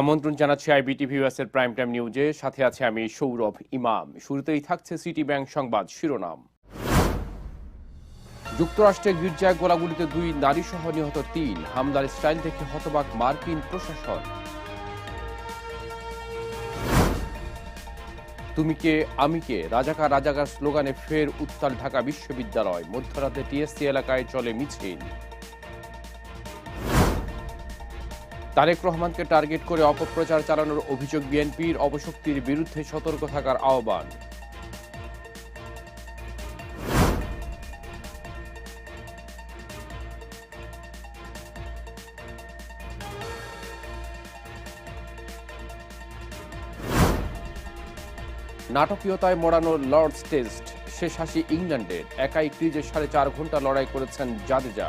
আমন্ত্রণ জানাচ্ছি আইবিটিভি এর প্রাইম টাইম নিউজে। সাথে আছে আমি সৌরভ ইমাম। শুরুতেই থাকছে সিটি ব্যাংক সংবাদ শিরোনাম। যুক্তরাষ্ট্রের গির্জায় গোলাগুলিতে দুই নারী সহ নিহত তিন। হামলার স্টাইল দেখে হতবাক মার্কিন প্রশাসন। তুমি কে, আমি কে? রাজাকার রাজাকার স্লোগানে ফের উত্তাল ঢাকা বিশ্ববিদ্যালয়। মধ্যরাতে টিএসসি এলাকায় চলে মিছিল। তারেক রহমানকে টার্গেট করে অপপ্রচার চালানোর অভিযোগ বিএনপির অবশক্তির বিরুদ্ধে সতর্ক থাকার আহ্বান। নাটকীয়তায় মোড়ানো লর্ডস টেস্ট, শেষ হাসি ইংল্যান্ডের, একাই ক্রিজে সাড়ে চার ঘণ্টা লড়াই করেছেন Jadeja.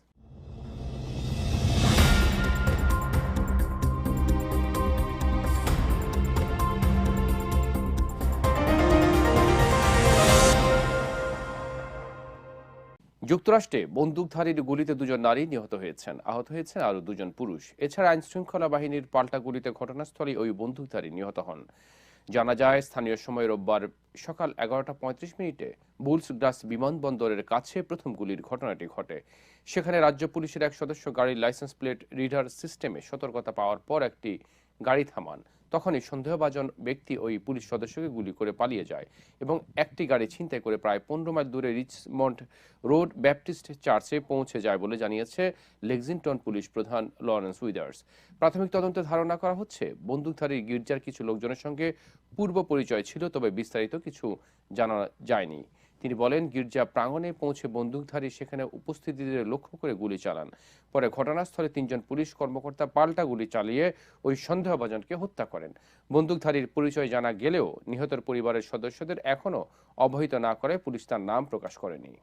যুক্তরাষ্ট্রে বন্দুকধারীর গুলিতে দুজন নারী নিহত হয়েছেন। আহত হয়েছেন আরও দুজন পুরুষ। এছাড়া আইন শৃঙ্খলা বাহিনীর পাল্টা গুলিতে ঘটনাস্থলে ওই বন্দুকধারী নিহত হন। জানা যায়, স্থানীয় সময় রোববার সকাল এগারোটা পঁয়ত্রিশ মিনিটে বুলসগ্রাস বিমানবন্দরের কাছে প্রথম গুলির ঘটনাটি ঘটে। সেখানে রাজ্য পুলিশের এক সদস্য গাড়ির লাইসেন্স প্লেট, রিডার সিস্টেমে সতর্কতা পাওয়ার পর একটি গাড়ি থামান। তখনই সন্দেহভাজন ব্যক্তি ওই পুলিশ সদস্যকে গুলি করে পালিয়ে যায় এবং একটি গাড়ি ছিনতাই করে প্রায় পনেরো মাইল দূরে রিচমন্ড রোড ব্যাপটিস্ট চার্চে পৌঁছে যায় বলে জানিয়েছে লেক্সিংটন পুলিশ প্রধান লরেন্স উইদার্স। প্রাথমিক তদন্তে ধারণা করা হচ্ছে, বন্দুকধারী গির্জার কিছু লোকজনের সঙ্গে পূর্ব পরিচয় ছিল, তবে বিস্তারিত কিছু জানা যায়নি। তিনি বলেন, গির্জা প্রাঙ্গণে পৌঁছে বন্দুকধারী সেখানে উপস্থিতিদের লক্ষ্য করে গুলি চালান। পরে ঘটনাস্থলে তিনজন পুলিশ কর্মকর্তা পাল্টা গুলি চালিয়ে ওই সন্দেহভাজনকে হত্যা করেন। বন্দুকধারীর পরিচয় জানা গেলেও নিহতের পরিবারের সদস্যদের এখনও অবহিত না করে পুলিশ তার নাম প্রকাশ করেনি।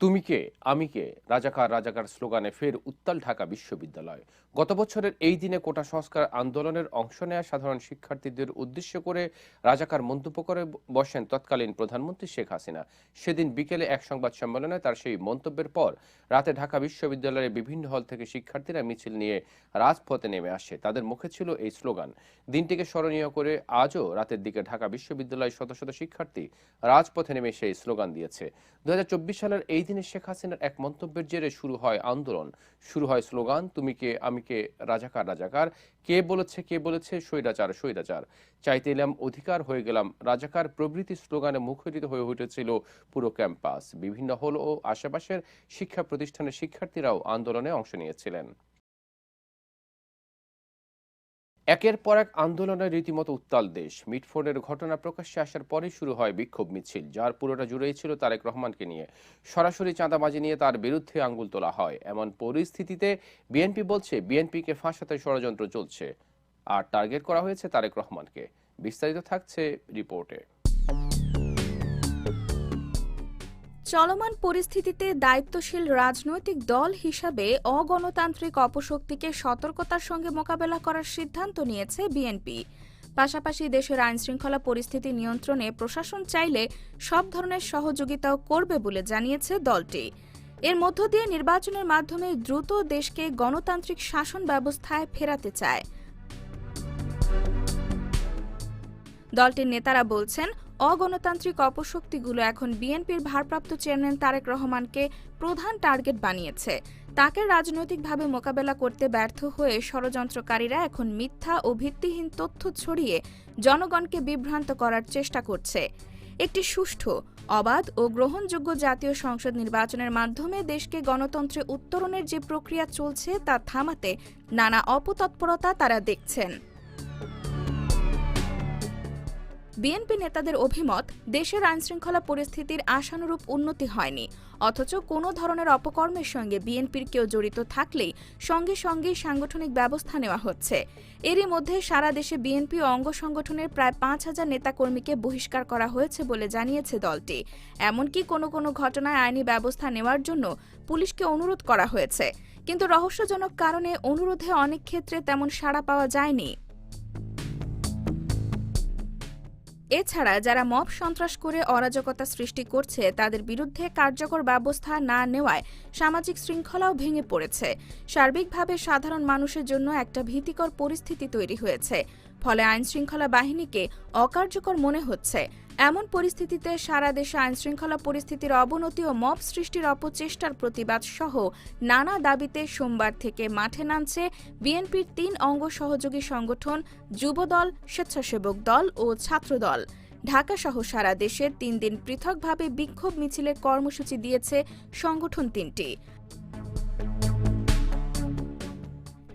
তুমি কে? আমি কে? রাজাকার রাজাকার স্লোগানে ফের উত্তাল ঢাকা বিশ্ববিদ্যালয়। গত বছরের এই দিনে কোটা সংস্কার আন্দোলনের অংশ নেয়া সাধারণ শিক্ষার্থীদের উদ্দেশ্য করে রাজাকার মন্তব্য করে বসেন তৎকালীন প্রধানমন্ত্রী শেখ হাসিনা। সেদিন বিকেলে এক সংবাদ সম্মেলনে তার সেই মন্তব্যের পর রাতে ঢাকা বিশ্ববিদ্যালয়ের বিভিন্ন হল থেকে শিক্ষার্থীরা মিছিল নিয়ে রাজপথে নেমে আসে। তাদের মুখে ছিল এই স্লোগান, দিনটিকে স্মরণীয় করে আজও রাতের দিকে ঢাকা বিশ্ববিদ্যালয়ের শত শত শিক্ষার্থী রাজপথে নেমে সেই স্লোগান দিয়েছে। দু হাজার চব্বিশ সালের এই দিনে শেখ হাসিনার এক মন্তব্যের জেরে শুরু হয় আন্দোলন। শুরু হয় স্লোগান, তুমি কে? আমি কে রাজাকার রাজাকার। কে বলেছে কে বলেছে? স্বৈরাচার স্বৈরাচার। চাইতে এলাম অধিকার, হয়ে গেলাম রাজাকার। প্রভৃতি স্লোগানে মুখরিত হয়ে উঠেছিল পুরো ক্যাম্পাস। বিভিন্ন হল ও আশেপাশের শিক্ষা প্রতিষ্ঠানের শিক্ষার্থীরাও আন্দোলনে অংশ নিয়েছিলেন। একের পর এক আন্দোলনে রীতিমতো উত্তাল দেশ। মিটফোর্ডের ঘটনা প্রকাশ্যে আসার পরে শুরু হয় বিক্ষোভ মিছিল, যার পুরোটা জুড়েই ছিল তারেক রহমানকে নিয়ে। সরাসরি চাঁদাবাজি নিয়ে তার বিরুদ্ধে আঙ্গুল তোলা হয়। এমন পরিস্থিতিতে বিএনপি বলছে, বিএনপিকে ফাঁসাতে ষড়যন্ত্র চলছে। আর টার্গেট করা হয়েছে তারেক রহমানকে। বিস্তারিত থাকছে রিপোর্টে। চলমান পরিস্থিতিতে দায়িত্বশীল রাজনৈতিক দল হিসাবে অগণতান্ত্রিক অপশক্তিকে সতর্কতার সঙ্গে মোকাবেলা করার সিদ্ধান্ত নিয়েছে বিএনপি। পাশাপাশি দেশের আইনশৃঙ্খলা পরিস্থিতি নিয়ন্ত্রণে প্রশাসন চাইলে সব ধরনের সহযোগিতাও করবে বলে জানিয়েছে দলটি। এর মধ্য দিয়ে নির্বাচনের মাধ্যমে দ্রুত দেশকে গণতান্ত্রিক শাসন ব্যবস্থায় ফেরাতে চায়। দলটির নেতারা বলছেন অগণতান্ত্রিক অপশক্তিগুলো এখন বিএনপির ভারপ্রাপ্ত চেয়ারম্যান তারেক রহমানকে প্রধান টার্গেট বানিয়েছে। তাকে রাজনৈতিকভাবে মোকাবেলা করতে ব্যর্থ হয়ে ষড়যন্ত্রকারীরা এখন মিথ্যা ও ভিত্তিহীন তথ্য ছড়িয়ে জনগণকে বিভ্রান্ত করার চেষ্টা করছে। একটি সুষ্ঠু, অবাধ ও গ্রহণযোগ্য জাতীয় সংসদ নির্বাচনের মাধ্যমে দেশকে গণতন্ত্রে উত্তরণের যে প্রক্রিয়া চলছে তা থামাতে নানা অপতৎপরতা তারা দেখছেন। বিএনপি নেতাদের অভিমত, দেশের আইনশৃঙ্খলা পরিস্থিতির আশানুরূপ উন্নতি হয়নি। অথচ কোনো ধরনের অপকর্মের সঙ্গে বিএনপির কেউ জড়িত থাকলেই সঙ্গে সঙ্গেই সাংগঠনিক ব্যবস্থা নেওয়া হচ্ছে। এরই মধ্যে সারা দেশে বিএনপি অঙ্গ সংগঠনের প্রায় পাঁচ হাজার নেতাকর্মীকে বহিষ্কার করা হয়েছে বলে জানিয়েছে দলটি। এমনকি কোনো কোনো ঘটনায় আইনি ব্যবস্থা নেওয়ার জন্য পুলিশকে অনুরোধ করা হয়েছে। কিন্তু রহস্যজনক কারণে অনুরোধে অনেক ক্ষেত্রে তেমন সাড়া পাওয়া যায়নি। এছাড়া যারা মব সন্ত্রাস করে অরাজকতা সৃষ্টি করছে, তাদের বিরুদ্ধে কার্যকর ব্যবস্থা না নেওয়ায় সামাজিক শৃঙ্খলাও ভেঙে পড়েছে। সার্বিকভাবে সাধারণ মানুষের জন্য একটা ভীতিকর পরিস্থিতি তৈরি হয়েছে। ফলে আইনশৃঙ্খলা বাহিনীকে অকার্যকর মনে হচ্ছে। এমন পরিস্থিতিতে সারা দেশে আইন শৃঙ্খলা পরিস্থিতির অবনতি ও মব সৃষ্টির অপচেষ্টার প্রতিবাদ সহ নানা দাবিতে সোমবার থেকে মাঠে নামছে বিএনপির তিন অঙ্গ সহযোগী সংগঠন, যুবদল, স্বেচ্ছাসেবক দল ও ছাত্রদল। ঢাকা সহ সারা দেশে তিন দিন পৃথকভাবে বিক্ষোভ মিছিলের কর্মসূচি দিয়েছে সংগঠন তিনটি।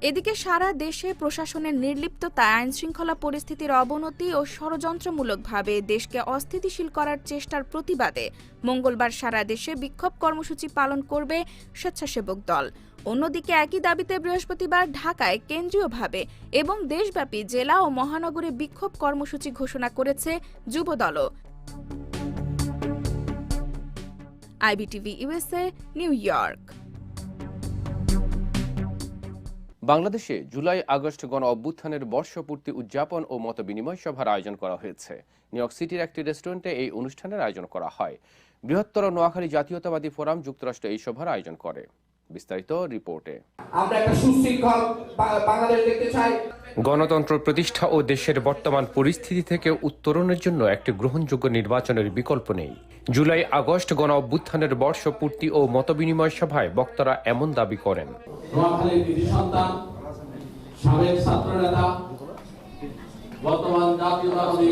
এদিকে সারা দেশে প্রশাসনের নির্লিপ্ততা আইন শৃঙ্খলা পরিস্থিতির অবনতি ও ষড়যন্ত্রমূলকভাবে দেশকে অস্থিতিশীল করার চেষ্টার প্রতিবাদে মঙ্গলবার সারা দেশে বিক্ষোভ কর্মসূচি পালন করবে স্বেচ্ছাসেবক দল। অন্যদিকে একই দাবিতে বৃহস্পতিবার ঢাকায় কেন্দ্রীয়ভাবে এবং দেশব্যাপী জেলা ও মহানগরে বিক্ষোভ কর্মসূচি ঘোষণা করেছে যুবদলও। IBTV USA New York. বাংলাদেশে জুলাই, আগস্ট গণ অভ্যুত্থানের বর্ষপূর্তি উদযাপন ও মতবিনিময় সভার আয়োজন করা হয়েছে। নিউ ইয়র্ক সিটির একটি রেস্টুরেন্টে এই অনুষ্ঠানের আয়োজন করা হয়। বৃহত্তর নোয়াখালী জাতীয়তাবাদী ফোরাম যুক্তরাষ্ট্র এই সভার আয়োজন করে। বিস্তারিত রিপোর্টে। আমরা একটা সুশৃঙ্খল বাংলাদেশ দেখতে চাই। গণতন্ত্র প্রতিষ্ঠা ও দেশের বর্তমান পরিস্থিতি থেকে উত্তরণের জন্য একটি গ্রহণযোগ্য নির্বাচনের বিকল্প নেই। জুলাই আগস্ট গণ অভ্যুত্থানের বর্ষপূর্তি ও মতবিনিময় সভায় বক্তারা এমন দাবি করেন। সন্তান সাবেক ছাত্র বর্তমান জাতীয়তাবাদী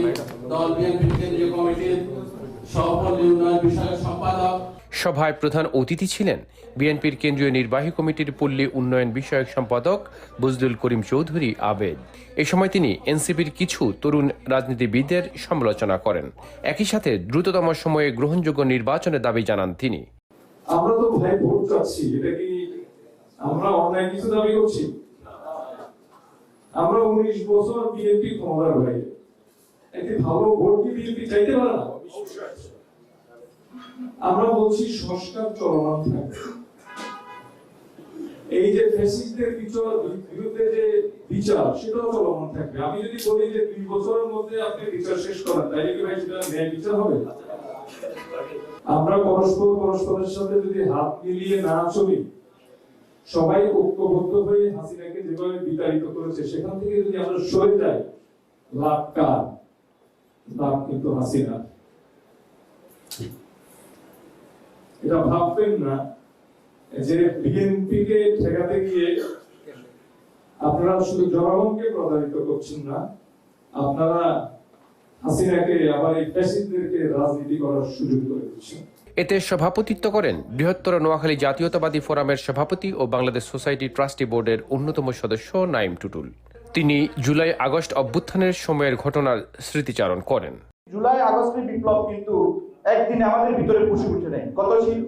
দল বিএনপি কেন্দ্রীয় কমিটির সহপল্লী উন্নয়ন বিষয়ক সম্পাদক সভায় প্রধান অতিথি ছিলেন বিএনপির কেন্দ্রীয় নির্বাহী কমিটির পল্লী উন্নয়ন বিষয়ক সম্পাদক বজলুল করিম চৌধুরী আবেদ। এ সময় তিনি এনসিপির কিছু তরুণ রাজনীতিবিদদের সমালোচনা করেন। একই সাথে দ্রুততম সময়ে গ্রহণযোগ্য নির্বাচনের দাবি জানান তিনি। আমরা তো ভাই ভোট চাচ্ছি, এটা কি আমরা অন্যায় কিছু দাবি করছি? আমরা উনিশ বছর বিএনপি ভাই একটি ভালো ভোট কি বিএনপি চাইতে পারে না? আমরা বলছি সংস্কার চলমান থাকবে। এই যে ফ্যাসিস্টদের বিরুদ্ধে যে বিচার, সেটাও চলমান থাকবে। আমি যদি বলি যে দুই বছরের মধ্যে আপনি বিচার শেষ করেন তাইলে কি ভাই সেটা ন্যায় বিচার হবে? আমরা পরস্পর পরস্পরের সাথে যদি হাত মিলিয়ে না চলি, সবাই ঐক্যবদ্ধ হয়ে হাসিনাকে যেভাবে বিতাড়িত করেছে, সেখান থেকে যদি আমরা সরে যাই, লাভ কার? লাভ কিন্তু হাসিনা এটা ভাববেন না যে বিএনপি কে ঠেকাতে গিয়ে আপনারা শুধু জনগণকে প্রতারিত করছেন না আপনারা হাসিনাকে আবার এই ফ্যাসিস্টদেরকে রাজনীতি করার সুযোগ করে দিচ্ছেন। এতে সভাপতিত্ব করেন বৃহত্তর নোয়াখালী জাতীয়তাবাদী ফোরামের সভাপতি ও বাংলাদেশ সোসাইটি ট্রাস্টি বোর্ডের অন্যতম সদস্য নাইম টুটুল। তিনি জুলাই আগস্ট অভ্যুত্থানের সময়ের ঘটনার স্মৃতিচারণ করেন। জুলাই আগস্টের বিপ্লব কিন্তু একদিনে আমাদের ভিতরে পুষে উঠে নেই কত ছিল?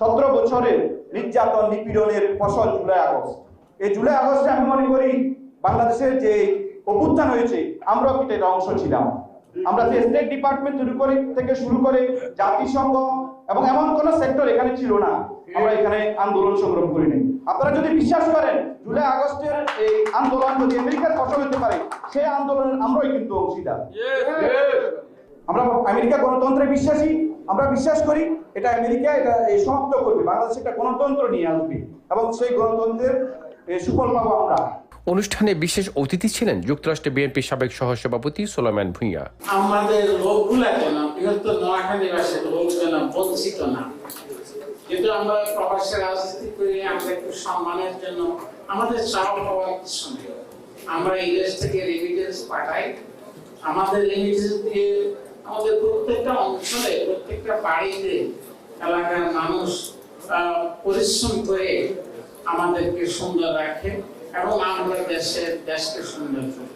সতেরো বছরের নির্যাতন নিপীড়নের ফসল জুলাই আগস্ট। এই জুলাই আগস্টে আমি মনে করি বাংলাদেশের যে অভ্যুত্থান হয়েছে, আমরাও কিন্তু এটা অংশ ছিলাম। আমরা যে স্টেট ডিপার্টমেন্ট শুরু করে, থেকে শুরু করে জাতিসংঘ এবং এমন কোন সেক্টর এখানে ছিল না, আমরা এখানে আন্দোলন সংগ্রাম করিনি আপনারা যদি বিশ্বাস করেন, জুলাই আগস্টের এই আন্দোলন যদি আমেরিকার ফসল হতে পারে, সেই আন্দোলনের আমরাই কিন্তু অংশীদার। আমরা আমেরিকা গণতন্ত্রে বিশ্বাসী আমরা বিশ্বাস করি এটা আমেরিকা এটা সমাপ্ত করবে। বাংলাদেশ একটা গণতন্ত্র নিয়ে আসবে এবং সেই গণতন্ত্রের সুফল পাবো আমরা। অনুষ্ঠানে বিশেষ অতিথি ছিলেন যুক্তরাষ্ট্র বিএনপি সাবেক সহসভাপতি সোলামান ভূঁইয়া। আমাদের লোকগুলা যেন বৃহত্তর নোয়াখালীবাসীর লোক যেন বঞ্চিত না। কিন্তু আমরা প্রবাসে রাজনীতি করি আমরা একটু সম্মানের জন্য আমাদের চাওয়া পাওয়ার কিছু নেই। আমরা এই দেশ থেকে রেমিটেন্স পাঠাই। আমাদের রেমিটেন্স দিয়ে আমাদের প্রত্যেকটা অঞ্চলে প্রত্যেকটা বাড়িতে এলাকার মানুষ পরিশ্রম করে আমাদেরকে সুন্দর রাখে এবং আমরা দেশের দেশকে সুন্দর করি।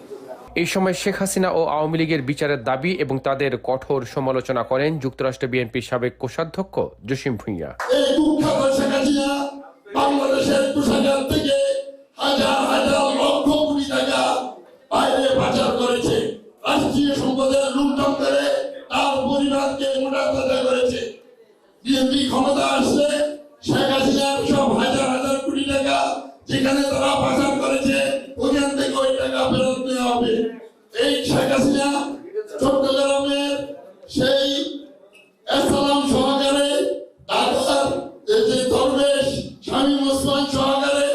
এই সময় শেখ হাসিনা ও আওয়ামী লীগের বিচারের দাবি এবং তাদের কঠোর সমালোচনা করেন যুক্তরাষ্ট্র বিএনপির সাবেক কোষাধ্যক্ষ জসিম ভূঁইয়া। বাংলাদেশের বিএনপি ক্ষমতা আসলে শেখ হাসিনার সব হাজার হাজার কোটি টাকা যেখানে তারা পাচার করেছে ওইখান থেকে ওই টাকা ফেরত নেওয়া হবে। এই শেখ হাসিনা চট্টগ্রামের সেই সহকারে ঢাকার যে দরবেশ স্বামী সহকারে,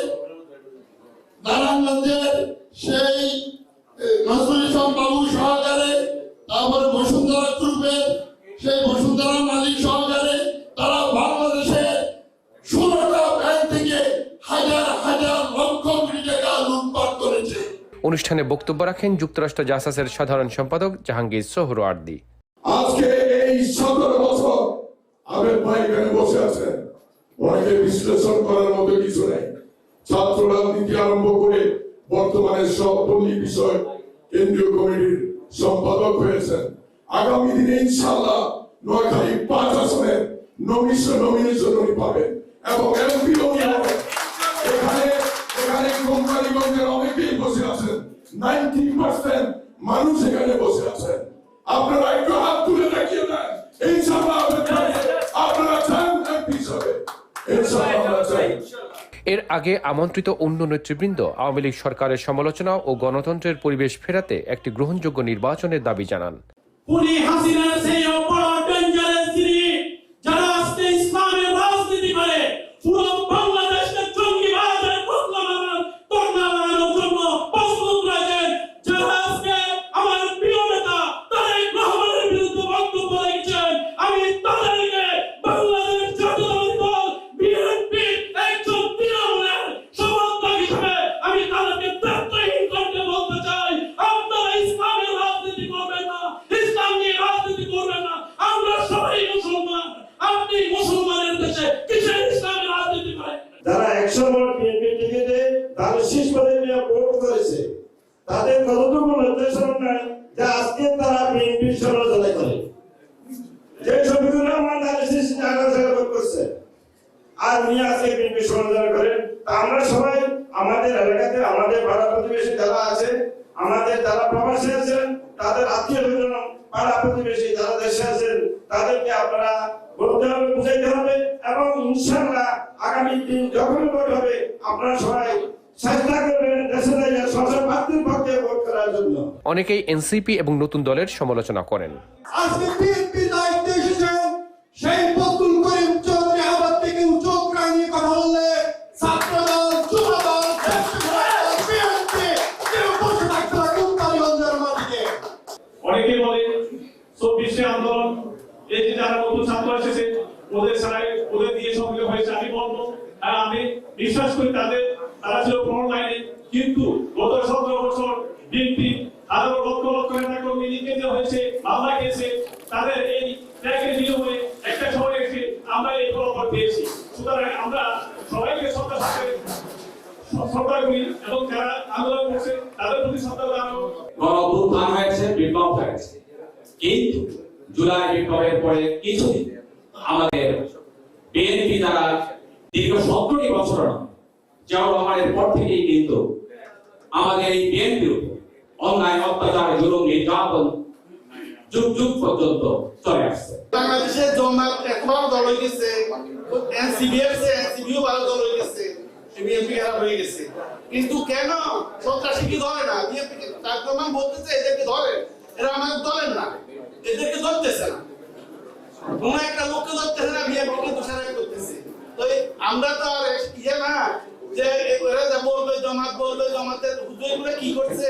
নারায়ণগঞ্জের সেই নজরুল ইসলাম বাবু সহকারে, তারপরে বসুন্ধরা গ্রুপের সেই বসুন্ধরা মালিক সহকারে অনুষ্ঠানে বক্তব্য রাখেন যুক্তরাষ্ট্র জাসাসের সাধারণ সম্পাদক জাহাঙ্গীর সোহরওয়ার্দী আজকে এই সতেরো বছর ভাই এখানে বসে আছেন। বিশ্লেষণ করার মতো কিছু নেই। ছাত্র রাজনীতি আরম্ভ করে বর্তমানে সব পল্লী বিষয় কেন্দ্রীয় কমিটির সম্পাদক হয়েছেন। আগামী দিনে ইনশাল্লাহ নোয়াখালী পাঁচ আসনের নমিশন নমিনেশন উনি পাবেন এবং এমপি এখানে এখানে কোম্পানিগঞ্জের অনেকেই বসে আছেন। নাইনটি পার্সেন্ট মানুষ এখানে বসে আছেন। আপনারা একটু হাত তুলে দেখিয়ে দেন। ইনশাআল্লাহ আপনারা- আপনারা চান এমপি হিসাবে ইনশাআল্লাহ আমরা চাই। এর আগে আমন্ত্রিত অন্য নেতৃবৃন্দ আওয়ামী লীগ সরকারের সমালোচনা ও গণতন্ত্রের পরিবেশ ফেরাতে একটি গ্রহণযোগ্য নির্বাচনের দাবি জানান খুনি হাসিনার সেই বড় ডেঞ্জারাস যিনি যারা আজকে ইসলামের রাজনীতি করে পুরো বাংলাদেশকে জঙ্গিবাদের বদলা মারার তকমা মারানোর জন্য প্রস্তুত রয়েছেন যারা আজকে আমার প্রিয় নেতা তারেক রহমানের বিরুদ্ধে বক্তব্য রেখেছেন আমি তাদেরকে বাংলাদেশ জাতীয়তাবাদী দল বিএনপি একজন তৃণমূলের সমর্থক হিসেবে আমি তাদেরকে তথ্যহীন করতে বলতে চাই আপনারা ইসলামের রাজনীতি করবেন না ইসলাম নিয়ে রাজনীতি করবেন না আমরা সবাই মুসলমান আপনি মুসলমানের দেশে কিসের ইসলামের রাজনীতি করেন যারা একশো ভোট বিএনপি টিকিটে তাদের শীর্ষ পদে নিয়ে ভোট করেছে তাদের কতটুকু নির্দেশন নাই যে আজকে তারা বিএনপির সমালোচনা করে। যে রহমান তাদের শীর্ষ করছে। আর উনি আজকে বিএনপি সমালোচনা করেন আমরা সবাই, আমাদের এলাকাতে, আমাদের পাড়া প্রতিবেশী যারা আছে, আমাদের যারা প্রবাসী আছেন তাদের আত্মীয় স্বজন, পাড়া প্রতিবেশী যারা দেশে আছেন তাদেরকে আপনারা বলতে হবে, বুঝাইতে হবে এবং ইনশাআল্লাহ আগামী দিন যখন ভোট হবে, আপনারা সবাই চেষ্টা করবেন দেশে যাইয়া সংসদ প্রার্থীর পক্ষে ভোট করার জন্য। অনেকেই এনসিপি এবং নতুন দলের সমালোচনা করেন। আজকে বিএনপি দ্বারা দীর্ঘ সতেরোটি বছর জিয়াউর রহমানের পর থেকেই কিন্তু আমাদের এই বিএনপির অন্যায়, অত্যাচার, জুলুম, নির্যাতন যুগ যুগ পর্যন্ত চলে আসছে। বাংলাদেশের জমাত একবার দল হয়ে গেছে এনসিবি এর এনসিবিও ভালো দল হয়ে গেছে বিএনপি খারাপ হয়ে গেছে। কিন্তু কেন সন্ত্রাসী কি ধরে না? বিএনপি তার প্রমাণ বলতেছে এদেরকে ধরে এরা আমাদের ধরেন না, এদেরকে ধরতেছে না। কোন একটা না বিএনপি কে দোষারোপ করতেছে। তো আমরা তো আর ইয়ে না, যে বলবে, জমাত বলবে হুজুরগুলো কি করছে?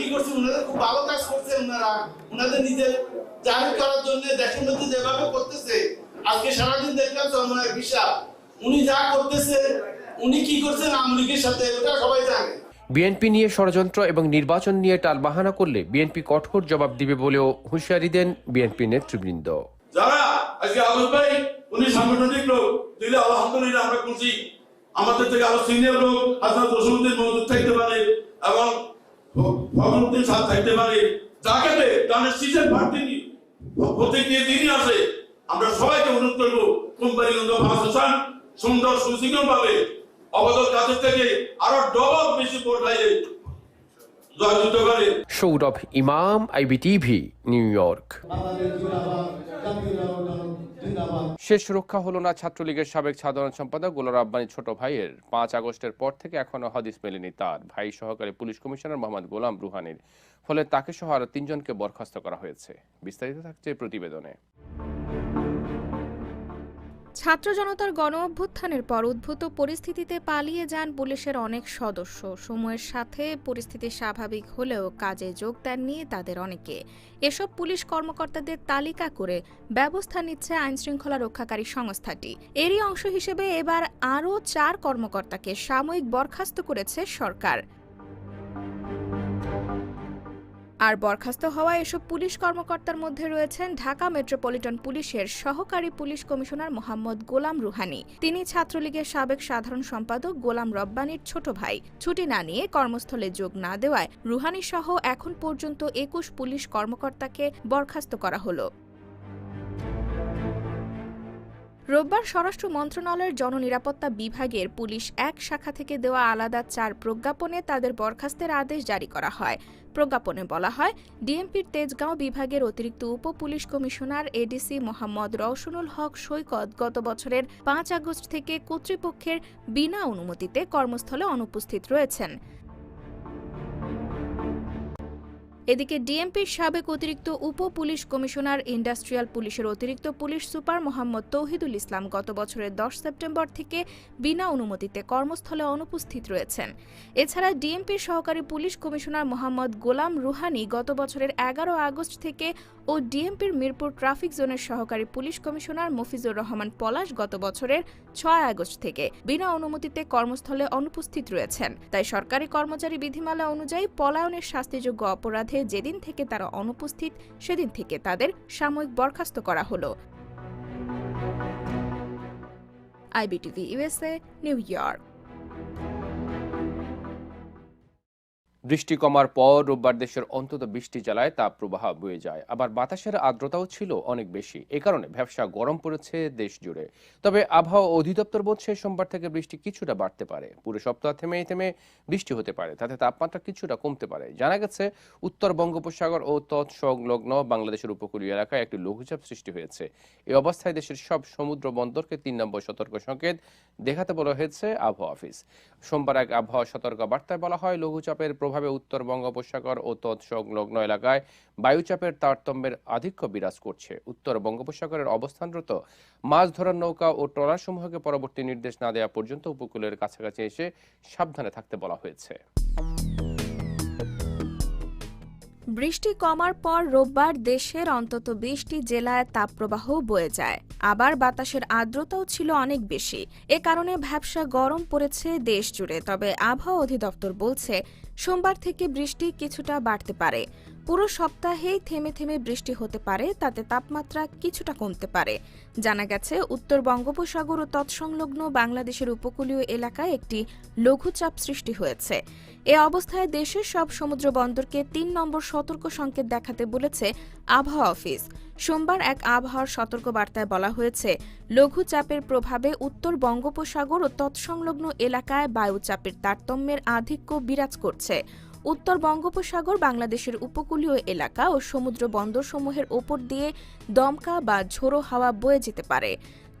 কি করছে? ওনাদের খুব ভালো কাজ করছে ওনারা ওনাদের নিজের জাহির করার জন্য দেশের মধ্যে যেভাবে করতেছে, আজকে সারাদিন দেখলাম বিশ্বাস উনি যা করতেছে, উনি কি করছেন? আওয়ামী লীগের সাথে, ওটা সবাই জানে। বিএনপি নিয়ে ষড়যন্ত্র এবং নির্বাচন নিয়ে টালবাহানা করলে বিএনপি কঠোর জবাব দিবে বলেও হুঁশিয়ারি দেন বিএনপি নেতৃবৃন্দ। যারা আজকে আলম ভাই, উনি সাংগঠনিক লোক দিলে আলহামদুলিল্লাহ আমরা খুশি। আমাদের থেকে আরও সিনিয়র লোক হাসান রসুদ্দিন মজুদ থাকতে পারে এবং ফখরুদ্দিন সাহেব থাকতে পারে। যাকে দে তাদের সিজন প্রার্থী প্রতীক নিয়ে দিনই আসে আমরা সবাইকে অনুরোধ করব কোম্পানিগঞ্জ ভাষান সুন্দর সুশৃঙ্খল ভাবে অবদল থেকে আরও ডবল বেশি সৌরভ ইমাম আইবিটিভি নিউ ইয়র্ক শেষ রক্ষা হলো না ছাত্রলীগের সাবেক সাধারণ সম্পাদক গোলার আব্বানির ছোট ভাইয়ের। পাঁচ আগস্টের পর থেকে এখনও হদিস মেলেনি তার। ভাই সহকারী পুলিশ কমিশনার মোহাম্মদ গোলাম রুহানির। ফলে তাকে সহ আরও তিনজনকে বরখাস্ত করা হয়েছে। বিস্তারিত থাকছে প্রতিবেদনে। ছাত্র জনতার গণ অভ্যুত্থানের পর উদ্ভূত পরিস্থিতিতে পালিয়ে যান পুলিশের অনেক সদস্য। সময়ের সাথে পরিস্থিতি স্বাভাবিক হলেও কাজে যোগ দেননি তাদের অনেকে। এসব পুলিশ কর্মকর্তাদের তালিকা করে ব্যবস্থা নিচ্ছে আইনশৃঙ্খলা রক্ষাকারী সংস্থাটি। এরই অংশ হিসেবে এবার আরও চার কর্মকর্তাকে সাময়িক বরখাস্ত করেছে সরকার। আর বরখাস্ত হওয়া এসব পুলিশ কর্মকর্তার মধ্যে রয়েছেন ঢাকা মেট্রোপলিটন পুলিশের সহকারী পুলিশ কমিশনার মোহাম্মদ গোলাম রুহানি। তিনি ছাত্রলীগের সাবেক সাধারণ সম্পাদক গোলাম রব্বানির ছোট ভাই। ছুটি না নিয়ে কর্মস্থলে যোগ না দেওয়ায় রুহানি সহ এখন পর্যন্ত একুশ পুলিশ কর্মকর্তাকে বরখাস্ত করা হলো। রোববার স্বরাষ্ট্র মন্ত্রণালয়ের জননিরাপত্তা বিভাগের পুলিশ এক শাখা থেকে দেওয়া আলাদা চার প্রজ্ঞাপনে তাদের বরখাস্তের আদেশ জারি করা হয়। প্রজ্ঞাপনে বলা হয়, ডিএমপির তেজগাঁও বিভাগের অতিরিক্ত উপ police commissioner ADC Mohammad Roshanul Haque Saikat গত বছরের পাঁচ আগস্ট থেকে কর্তৃপক্ষের বিনা অনুমতিতে কর্মস্থলে অনুপস্থিত রয়েছেন। এদিকে ডিএমপির সাবেক অতিরিক্ত উপ পুলিশ কমিশনার, ইন্ডাস্ট্রিয়াল পুলিশের অতিরিক্ত পুলিশ সুপার মোহাম্মদ তৌহিদুল ইসলাম গত বছরের দশ সেপ্টেম্বর থেকে বিনা অনুমতিতে কর্মস্থলে অনুপস্থিত রয়েছেন। এছাড়া ডিএমপির সহকারী পুলিশ কমিশনার মোহাম্মদ গোলাম রুহানি গত বছরের এগারো আগস্ট থেকে ও ডিএমপির মিরপুর ট্রাফিক জোনের সহকারী পুলিশ কমিশনার মফিজুর রহমান পলাশ গত বছরের ছয় আগস্ট থেকে বিনা অনুমতিতে কর্মস্থলে অনুপস্থিত রয়েছেন। তাই সরকারি কর্মচারী বিধিমালা অনুযায়ী পলায়নের শাস্তিযোগ্য অপরাধে যেদিন থেকে তারা অনুপস্থিত, সেদিন থেকে তাদের সাময়িক বরখাস্ত করা হলো। IBTV USA New York. বৃষ্টি কমার পর রোববার দেশের অন্তত বৃষ্টি জেলায় তাপপ্রবাহ বয়ে যায়। আবার বাতাসের আর্দ্রতাও ছিল অনেক বেশি। এ কারণে ব্যবসা গরম পড়েছে দেশ জুড়ে। তবে আবহাওয়া অধিদপ্তর বলছে, সোমবার থেকে বৃষ্টি কিছুটা বাড়তে পারে। পুরো সপ্তাহ থেমে থেমে বৃষ্টি হতে পারে, তাতে তাপমাত্রা কিছুটা কমতে পারে। জানা গেছে, উত্তর বঙ্গোপসাগর ও তৎসংলগ্ন বাংলাদেশের উপকূলীয় এলাকায় একটি লঘুচাপ সৃষ্টি হয়েছে। এই অবস্থায় দেশের সব সমুদ্র বন্দরকে তিন নম্বর সতর্ক সংকেত দেখাতে বলা হয়েছে আবহাওয়া অফিস। সোমবার এক আবহাওয়া সতর্ক বার্তায় বলা হয়, লঘুচাপের প্রভাবে উত্তর বঙ্গোপসাগর ও তৎসংলগ্ন এলাকায় বায়ুচাপের তারতম্যের আধিক্য বিরাজ করছে। উত্তর বঙ্গোপসাগরের অবস্থানরত মাছ ধরার নৌকা ও ট্রলার সমূহকে পরবর্তী নির্দেশ না দেওয়া পর্যন্ত উপকূলের কাছাকাছি এসে সাবধানে থাকতে বলা হয়েছে। বৃষ্টি কমার পর রোববার দেশের অন্তত বিশটি জেলায় তাপপ্রবাহ বয়ে যায়। আবার বাতাসের আর্দ্রতাও ছিল অনেক বেশি। এ কারণে ভ্যাবসা গরম পড়েছে দেশ জুড়ে তবে আবহাওয়া অধিদপ্তর বলছে, সোমবার থেকে বৃষ্টি কিছুটা বাড়তে পারে। পুরো সপ্তাহেই থেমে থেমে বৃষ্টি হতে পারে, তাতে তাপমাত্রা কিছুটা কমতে পারে। জানা গেছে, উত্তর বঙ্গোপসাগর ও তৎসংলগ্ন বাংলাদেশের উপকূলীয় এলাকায় একটি লঘুচাপ সৃষ্টি হয়েছে। এ অবস্থায় দেশের সব সমুদ্র বন্দরকে তিন নম্বর সতর্ক সংকেত দেখাতে বলেছে আবহাওয়া অফিস। সোমবার এক আবহাওয়ার সতর্ক বার্তায় বলা হয়েছে, লঘুচাপের প্রভাবে উত্তর বঙ্গোপসাগর ও তৎসংলগ্ন এলাকায় বায়ুচাপের তারতম্যের আধিক্য বিরাজ করছে। উত্তর বঙ্গোপসাগর বাংলাদেশের উপকূলীয় এলাকা ও সমুদ্র বন্দরসমূহের ওপর দিয়ে দমকা বা ঝোড়ো হাওয়া বয়ে যেতে পারে।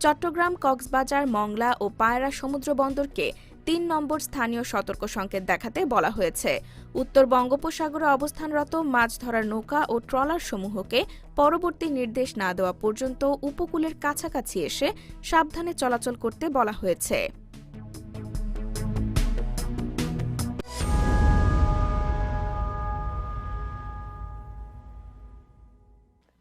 চট্টগ্রাম, কক্সবাজার, মংলা ও পায়রা সমুদ্র বন্দরকে তিন নম্বর স্থানীয় সতর্ক সংকেত দেখাতে বলা হয়েছে। উত্তর বঙ্গোপসাগরে অবস্থানরত মাছ ধরার নৌকা ও ট্রলার সমূহকে পরবর্তী নির্দেশ না দেওয়া পর্যন্ত উপকূলের কাছাকাছি এসে সাবধানে চলাচল করতে বলা হয়েছে।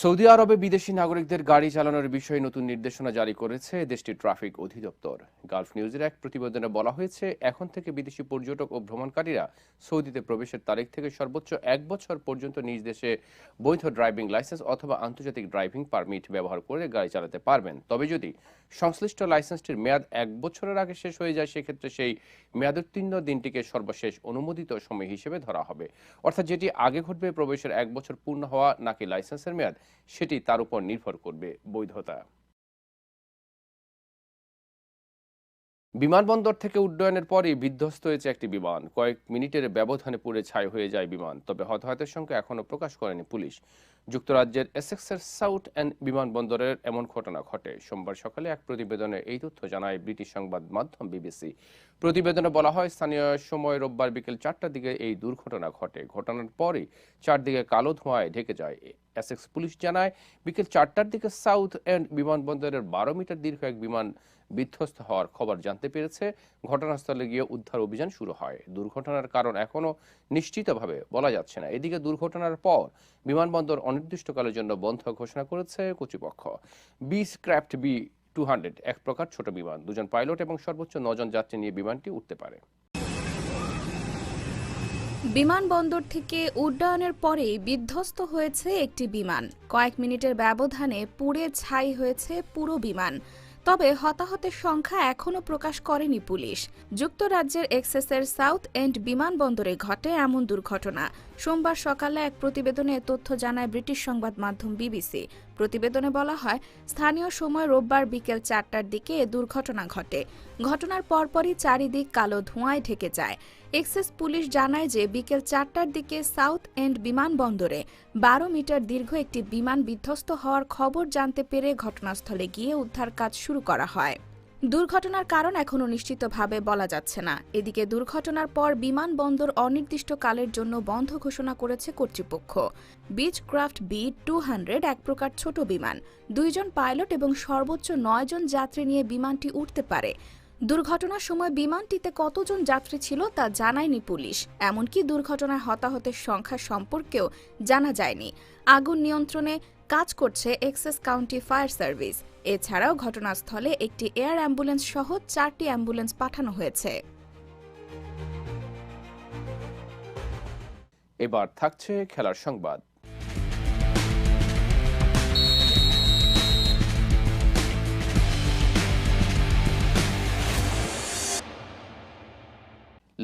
সৌদি আরবে বিদেশি নাগরিকদের গাড়ি চালানোর বিষয়ে নতুন নির্দেশনা জারি করেছে দেশটির ট্রাফিক অধিদপ্তর। গালফ নিউজের এক প্রতিবেদনে বলা হয়েছে, এখন থেকে বিদেশি পর্যটক ও ভ্রমণকারীরা সৌদিতে প্রবেশের তারিখ থেকে সর্বোচ্চ এক বছর পর্যন্ত নিজ দেশে বৈধ ড্রাইভিং লাইসেন্স অথবা আন্তর্জাতিক ড্রাইভিং পারমিট ব্যবহার করে গাড়ি চালাতে পারবেন। তবে যদি সংশ্লিষ্ট লাইসেন্সটির মেয়াদ এক বছরের আগে শেষ হয়ে যায়, সেক্ষেত্রে সেই মেয়াদোত্তীর্ণ দিনটিকে সর্বশেষ অনুমোদিত সময় হিসেবে ধরা হবে। অর্থাৎ যেটি আগে ঘটবে, প্রবেশের এক বছর পূর্ণ হওয়া নাকি লাইসেন্সের মেয়াদ সেটি তার উপর নির্ভর করবে বৈধতা। বিমানবন্দর থেকে উড্ডয়নের পরই বিধ্বস্ত হয়েছে একটি বিমান। কয়েক মিনিটের ব্যবধানে পুড়ে ছাই হয়ে যায় বিমান, তবে হতাহতের সংখ্যা এখনও প্রকাশ করেনি পুলিশ। যুক্তরাজ্যের এসেক্সের সাউথ এন্ড বিমানবন্দরের এমন ঘটনা ঘটে। সোমবার সকালে এক প্রতিবেদনে এই তথ্য জানায় ব্রিটিশ সংবাদ মাধ্যম বিবিসি। প্রতিবেদনে বলা হয়, স্থানীয় সময় রোববার বিকেল চারটার দিকে এই দুর্ঘটনা ঘটে। ঘটনার পরই চারদিকে কালো ধোঁয়ায় ঢেকে যায় এসেক্স পুলিশ জানায়, বিকেল চারটার দিকে সাউথ এন্ড বিমানবন্দরের বারো মিটার দীর্ঘ এক বিমান বিধ্বস্ত হওয়ার খবর জানতে পেরেছে। ঘটনাস্থলে গিয়ে উদ্ধার অভিযান শুরু হয়। দুর্ঘটনার কারণ এখনও নিশ্চিতভাবে বলা যাচ্ছে না। এদিকে দুর্ঘটনার পর বিমানবন্দর অনির্দিষ্টকালের জন্য বন্ধ ঘোষণা করেছে কর্তৃপক্ষ। বি স্ক্র্যাপ্ট বি টু এক প্রকার ছোট বিমান। দুজন পাইলট এবং সর্বোচ্চ নজন যাত্রী নিয়ে বিমানটি উঠতে পারে। বিমানবন্দর থেকে উড্ডয়নের পরেই বিধ্বস্ত হয়েছে একটি বিমান। কয়েক মিনিটের ব্যবধানে পুড়ে ছাই হয়েছে পুরো বিমান। তবে হতাহতের সংখ্যা এখনও প্রকাশ করেনি পুলিশ। যুক্তরাজ্যের এক্সেসের সাউথ এন্ড বিমানবন্দরে ঘটে এমন দুর্ঘটনা। সোমবার সকালে এক প্রতিবেদনে তথ্য জানায় ব্রিটিশ সংবাদ মাধ্যম বিবিসি। প্রতিবেদনে বলা হয়, স্থানীয় সময় রোববার বিকেল চারটার দিকে এ দুর্ঘটনা ঘটে। ঘটনার পরপরই চারিদিক কালো ধোঁয়ায় ঢেকে যায়। এক্সেস পুলিশ জানায় যে বিকেল চারটার দিকে সাউথ এন্ড বিমানবন্দরে বারো মিটার দীর্ঘ একটি বিমান বিধ্বস্ত হওয়ার খবর জানতে পেরে ঘটনাস্থলে গিয়ে উদ্ধার কাজ শুরু করা হয়। দুর্ঘটনার কারণ এখনও নিশ্চিতভাবে বলা যাচ্ছে না। এদিকে দুর্ঘটনার পর বিমানবন্দর অনির্দিষ্টকালের জন্য বন্ধ ঘোষণা করেছে কর্তৃপক্ষ। Beechcraft B two hundred এক প্রকার ছোট বিমান। দুইজন পাইলট এবং সর্বোচ্চ নয়জন যাত্রী নিয়ে বিমানটি উঠতে পারে। দুর্ঘটনার সময় বিমানটিতে কতজন যাত্রী ছিল তা জানায়নি পুলিশ। এমনকি দুর্ঘটনায় হতাহতের সংখ্যা সম্পর্কেও জানা যায়নি। আগুন নিয়ন্ত্রণে কাজ করছে এক্সেস কাউন্টি ফায়ার সার্ভিস। এছাড়াও ঘটনাস্থলে একটি এয়ার অ্যাম্বুলেন্স সহ চারটি অ্যাম্বুলেন্স পাঠানো হয়েছে। এবার থাকছে খেলার সংবাদ।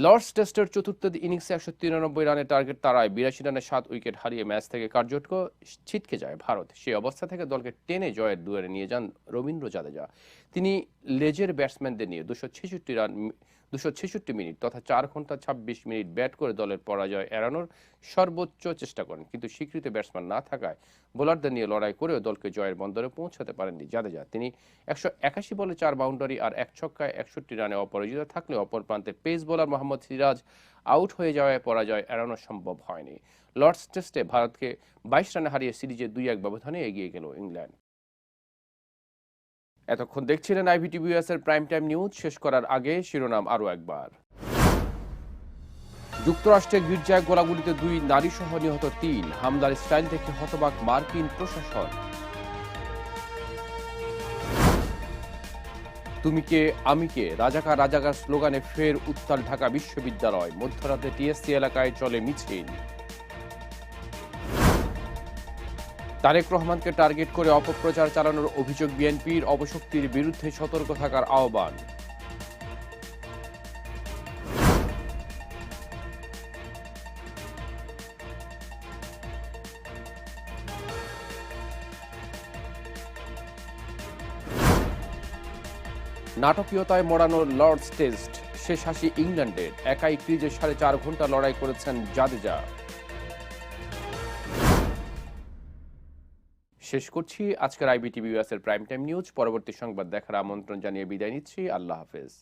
লর্ডস টেস্টের চতুর্থ ইনিংসে একশো তিরানব্বই রানের টার্গেট তারায় বিরাশি রানে সাত উইকেট হারিয়ে ম্যাচ থেকে কার্যক ছিটকে যায় ভারত। সেই অবস্থা থেকে দলকে টেনে জয়ের দুয়ারে নিয়ে যান রবীন্দ্র জাদেজা। তিনি লেজের ব্যাটসম্যানদের নিয়ে দুশো ছেষট্টি রান দুশো ছেষট্টি মিনিট তথা চার ঘণ্টা ছাব্বিশ মিনিট ব্যাট করে দলের পরাজয় এড়ানোর সর্বোচ্চ চেষ্টা করেন। কিন্তু স্বীকৃত ব্যাটসম্যান না থাকায় বোলারদের নিয়ে লড়াই করেও দলকে জয়ের বন্দরে পৌঁছাতে পারেননি জাদেজা। তিনি একশো একাশি বলে চার বাউন্ডারি আর এক ছক্কায় একষট্টি রানে অপরাজিত থাকলে অপর প্রান্তে pace bowler Mohammad Siraj out হয়ে যাওয়ায় পরাজয় এড়ানো সম্ভব হয়নি। লর্ডস টেস্টে ভারতকে বাইশ রানে হারিয়ে সিরিজে দুই এক ব্যবধানে এগিয়ে গেল ইংল্যান্ড। এতক্ষণ দেখছিলেন আইভিটিভিএস এর প্রাইম টাইম নিউজ। শেষ করার আগে শিরোনাম আরও একবার। যুক্তরাষ্ট্রের গির্জায় গোলাগুলিতে দুই নারী সহ নিহত তিন। হামলার স্টাইল দেখে হতবাক মার্কিন প্রশাসন। তুমি কে, আমি কে? রাজাকার রাজাকার স্লোগানে ফের উত্তাল ঢাকা বিশ্ববিদ্যালয়। মধ্যরাতে টিএসসি এলাকায় চলে মিছিল। তারেক রহমানকে টার্গেট করে অপপ্রচার চালানোর অভিযোগ বিএনপির অবশক্তির বিরুদ্ধে সতর্ক থাকার আহ্বান। নাটকীয়তায় মোড়ানো লর্ডস টেস্ট, শেষ হাসি ইংল্যান্ডের, একাই ক্রিজে সাড়ে চার ঘণ্টা লড়াই করেছেন জাদেজা। শেষ করছি। আজকের আইবিটিভি এর প্রাইম টাইম নিউজ পরবর্তী সংবাদ দেখার আমন্ত্রণ জানিয়ে বিদায় নিচ্ছি। আল্লাহ হাফেজ।